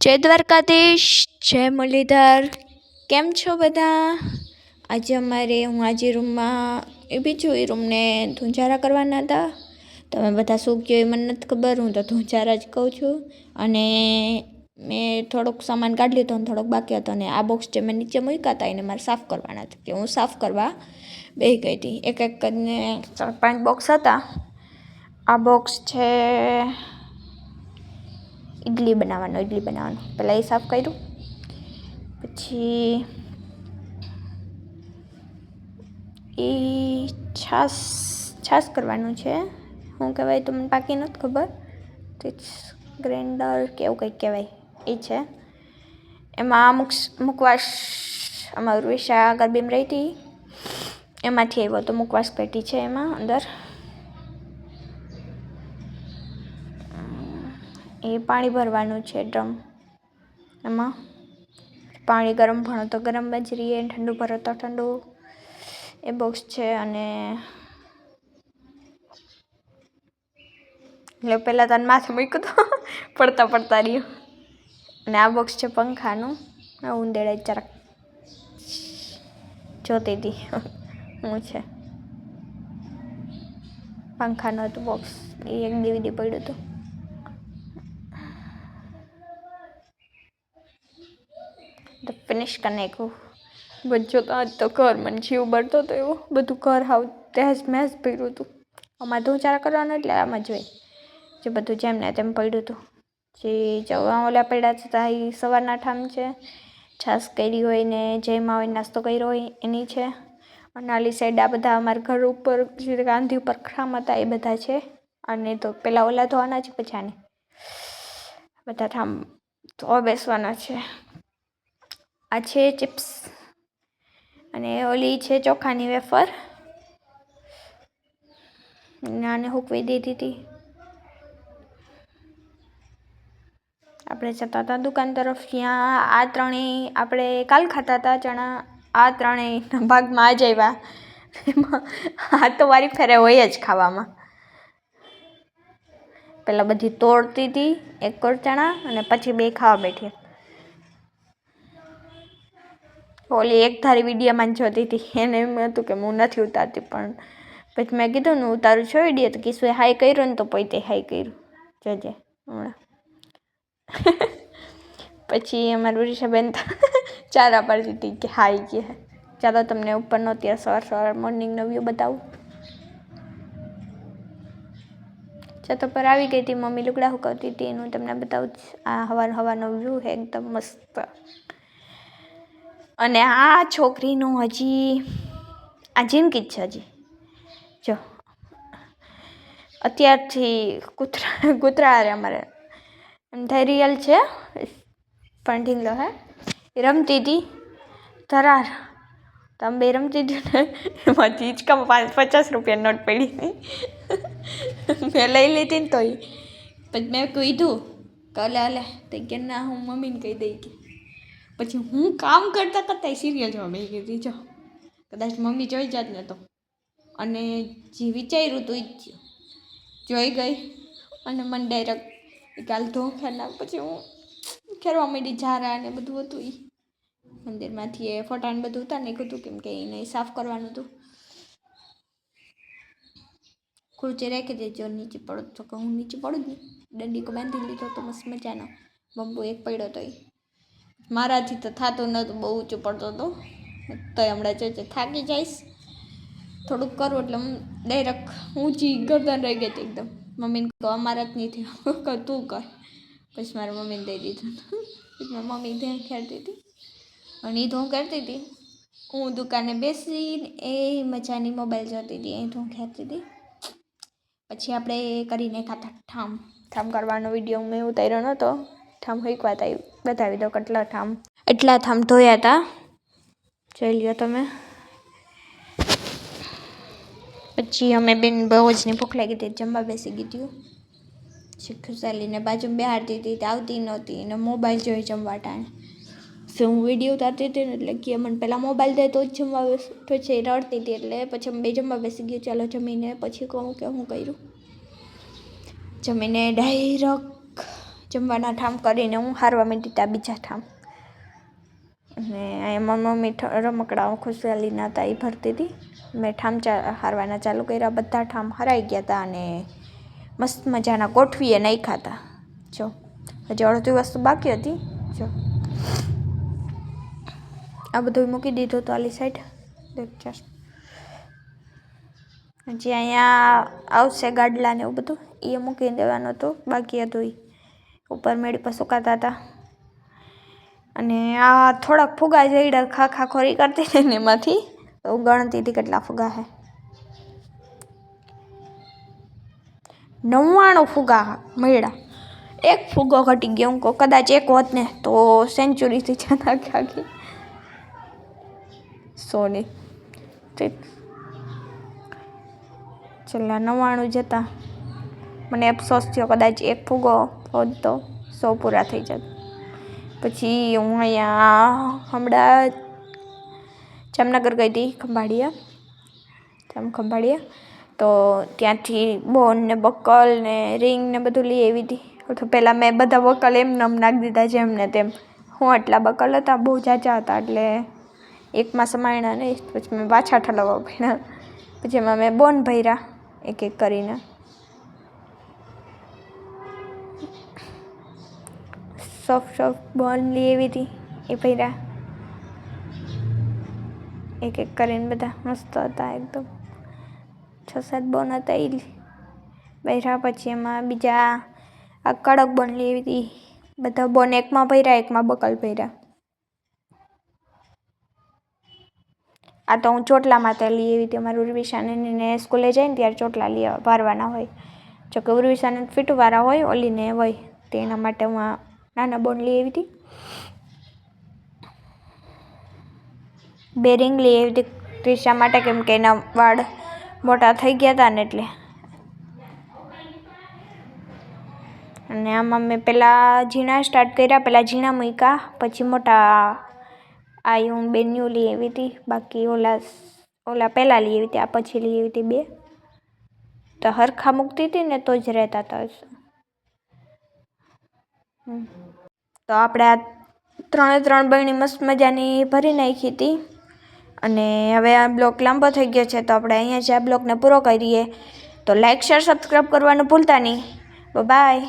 જય દ્વારકાધીશ, જય મુરલીધર કેમ છો બધા? આજે અમારે, હું આજે રૂમમાં, એ બીજું એ રૂમને ધૂંજારા કરવાના હતા. તમે બધા શું કહો એ મને નથી ખબર, હું તો ધૂંજારા જ કહું છું. અને મેં થોડોક સામાન કાઢી લીધો અને થોડોક બાકી હતો અને આ બોક્સ જે મેં નીચે મૂક્યા હતા એને મારે સાફ કરવાના હતા, કે હું સાફ કરવા બેસી ગઈ હતી. એક એક કરીને ચાર પાંચ બોક્સ હતા. આ બોક્સ છે ઇડલી બનાવવાનો ઇડલી બનાવવાનો. પહેલાં એ સાફ કર્યું. પછી એ છાસ છાસ કરવાનું છે. શું કહેવાય તો મને પાકી નથી ખબર. તે ગ્રેન્ડર કે એવું કંઈક કહેવાય. એ છે. એમાં મુક મુકવાસ અમારું વિશા ગરબીમાં રહી હતી એમાંથી આવ્યો તો મુકવાસ પેટી છે એમાં અંદર. એ પાણી ભરવાનું છે ડ્રમ. એમાં પાણી ગરમ ભણો તો ગરમ રહીએ, ઠંડુ ભરો તો ઠંડુ. એ બોક્સ છે અને એટલે પહેલાં તને માથે મૂક્યું તો પડતા પડતા રહ્યું. અને આ બોક્સ છે પંખાનું. આ ઉંદેડા જરાક જોતી હતી. હું છે. પંખાનું હતું બોક્સ એ એક ડીવીડી પડ્યું હતું. તો ફિનિશ કરી નાખ્યું. બચ્ચો તો આજ તો ઘર મને જીવ બળતો હતો એવો. બધું ઘર હાવ તહેસ મહેસ પીડ્યું હતું. આમાં ધોચારા કરવાનું એટલે આમાં જોઈ જે બધું જેમ ને તેમ પડ્યું હતું. જે જવા ઓલા પડ્યા છે એ સવારના ઠામ છે. છાસ કરી હોય ને જેમાં હોય નાસ્તો કર્યો હોય એની છે. અનાલી સાઈડ આ બધા અમારા ઘર ઉપર જે ગાંધી ઉપર ખામ હતા એ બધા છે. અને તો પેલા ઓલા ધોવાના છે પછી આને. બધા ઠામ ધોવા બેસવાના છે. આ છે ચિપ્સ અને ઓલી છે ચોખાની વેફર. નાને હુકવી દીધી હતી. આપણે જતા હતા દુકાન તરફ. ત્યાં આ ત્રણેય આપણે કાલ ખાતા હતા, ચણા. આ ત્રણેય ભાગમાં આ જ આવ્યા. એમાં આ તો વારી ફેરે હોય જ ખાવામાં. પહેલાં બધી તોડતી હતી, એક કોર ચણા અને પછી બે ખાવા બેઠી. ઓલી એક ધારી વિડીયોમાં જોતી હતી. એને એમ હતું કે હું નથી ઉતારતી, પણ પછી મેં કીધું ને ઉતારું છો વીડિયો. તો કિસ્સુએ હાઈ કર્યો ને તો પોતે હાઈ કર્યું. જજે, હમણાં. પછી અમારું ઉડીશાબેન ચારા પાડતી હતી કે હાઈ કે. ચાલો તમને ઉપરનો ત્યાં સવાર સવાર મોર્નિંગનો વ્યૂ બતાવું. છત પર આવી ગઈ હતી, મમ્મી લુગડા હુકાવતી હતી, એનું તમને બતાવું આ હવા હવાનો વ્યૂ હે એકદમ મસ્ત. અને આ છોકરીનું હજી, આ જિંદગી જ છે હજી. જો, અત્યારથી કૂતરા કૂતરા અમારે. એમ થઈ રિયલ છે, પણ ઢીંગલો હે. રમતી હતી ધરાર. તમે બે રમતી હતી ને એમાં હિંચકામાં પાંચ પચાસ રૂપિયા નોટ પડી મેં લઈ લીધી ને તોય. પછી મેં કીધું કાલે અલે તે કે ના, હું મમ્મીને કહી દઈ કે પછી હું કામ કરતાં કરતાં સિરિયલ જોવા બેસી ગઈ જો. કદાચ મમ્મી જોઈ જાત ને તો. અને જે વિચાર્યું હતું એ જ જોઈ ગઈ. અને મને ડાયરેક્ટ કાલ ધોખા ના પછી હું ખેરવા માંડી ઝારા ને બધું હતું એ મંદિરમાંથી એ ફોટા ને બધું હતા નાખ્યું હતું કેમ કે એને સાફ કરવાનું હતું ખુરચી રાખી દેજો, નીચે પડો. તો કે હું નીચે પડું જ નહીં. દંડીકો બાંધી લીધો તો મસ્ત મજાનો. બંબુ એક પડ્યો તો એ મારાથી તો થતું નહોતું બહુ ઊંચું પડતો હતો. તો હમણાં જોજે થાકી જઈશ. થોડુંક કરું એટલે ડાયરેક્ટ ઊંચી ગરદન રહી ગઈ હતી એકદમ. મમ્મીને કહો, અમારા જ નહીં થયું. કહું, તું કર. પછી મારી મમ્મીને દઈ દીધું. પછી મારી મમ્મી ધ્યાન ખેડતી હતી. અને એ હું કરતી હતી. હું દુકાને બેસીને એ મજાની મોબાઈલ જોતી હતી એ ધું હું ખેંચતી હતી. પછી આપણે કરીને ખાતા. ઠામ. ઠામ કરવાનો વીડિયો મેં ઉતાર્યો નહોતો ઠામ હૈકવા હતા બતાવી દો કેટલા ઠામ. એટલા ઠામ ધોયા હતા જોઈ લ્યો તમે. પછી અમે બેન બહુ જ ભૂખ લાગી હતી જમવા બેસી ગઈ હતી પછી ખુશાલીને બાજુ બેહાડતી હતી આવતી નહોતી અને મોબાઈલ જોઈ જમવા ટાણે. તો હું વીડિયો ઉતારતી હતી ને, એટલે કે મને પહેલાં મોબાઈલ દે તો જ જમવા છે રડતી હતી, એટલે પછી અમે બે જમવા બેસી ગયું, ચાલો જમીને પછી કહું કે હું કર્યું. જમીને ડાયરેક્ટ જમવાના ઠામ કરીને હું હારવા માંડી ત્યાં બીજા ઠામ. અને અહીંયા મમ્મી રમકડાઓ ખુશહાલીના હતા એ ભરતી હતી મેં ઠામ હારવાના ચાલુ કર્યા, બધા ઠામ હરાઈ ગયા હતા અને મસ્ત મજાના ગોઠવીએ નાખ્યા હતા જો, હજી અડધી વસ્તુ બાકી હતી. જો. આ બધું મૂકી દીધું તો આલી સાઈડ લેક્ચર હજી અહીંયા આવશે ગાડલા ને એવું બધું. એ મૂકી દેવાનું હતું. બાકી હતું ઈ. ઉપર મેળી પર સુકાતા હતા. અને આ થોડાક ફુગા જઈડા ખા ખા ખોરી કરતી હતી ને એમાંથી. તો ગણતી હતી કેટલા ફુગા હે. નવ્વાણું ફુગા મળ્યા એક ફુગો ઘટી ગયો. હું કદાચ એક હોત ને તો સેન્ચુરીથી જતા આખી સોની. છેલ્લા નવ્વાણું જતા. મને અફસોસ થયો, કદાચ એક ફૂગો હોત તો સો પૂરા થઈ જત. પછી હું અહીંયા હમણાં જામનગર ગઈ હતી ખંભાળિયા, જામ ખંભાળિયા. તો ત્યાંથી બોન ને બકલ ને રિંગ ને બધું લઈ આવી હતી તો પહેલાં મેં બધા બકલ એમ નમ નાખી દીધા જેમ ને તેમ. હું આટલા બકલ હતા, બહુ જાજા હતા, એટલે એકમાં સમાયણા નહીં પછી મેં પાછા ઠલાવવા પડ્યા. પછી એમાં મેં બોન ભર્યા એક એક કરીને. સોફ્ટ સોફ્ટ બોલ લઈ આવી હતી. એ ભર્યા. એક એક કરીને બધા મસ્ત હતા એકદમ. છ સાત બોન હતા એ પહેર્યા પછી એમાં બીજા આ કડક બોન લઈ આવી હતી. બધા બોન એકમાં ભર્યા, એકમાં બકલ ભર્યા. આ તો હું ચોટલામાં તો લઈ આવી હતી. અમારું ઉર્વિશાને એને સ્કૂલે જઈને ત્યારે ચોટલા લઈ ભરવાના હોય. જોકે ઉર્વિશાને ફીટવાળા હોય, ઓલીને હોય. તેના માટે હું નાના બોન લઈ આવી હતી બેરિંગ લઈ આવી હતી ક્રિશા માટે કેમ કે એના વાળ મોટા થઈ ગયા હતા ને એટલે. અને આમાં મેં પહેલાં ઝીણા સ્ટાર્ટ કર્યા પહેલાં ઝીણા મૂક્યા, પછી મોટા આ હું બે ન્યૂ લઈ આવી હતી બાકી ઓલા ઓલા પહેલાં લઈ આવી હતી આ પછી લઈ આવી હતી બે. તો હરખા મૂકતી હતી ને તો જ રહેતા હતા હમ. તો આપણે આ ત્રણે ત્રણ બહેણી મસ્ત મજાની ભરી નાખી હતી. અને હવે આ બ્લોક લાંબો થઈ ગયો છે, તો આપણે અહીંયા જ આ બ્લોકને પૂરો કરીએ. તો લાઇક શેર સબસ્ક્રાઈબ કરવાનું ભૂલતા નહીં. બાય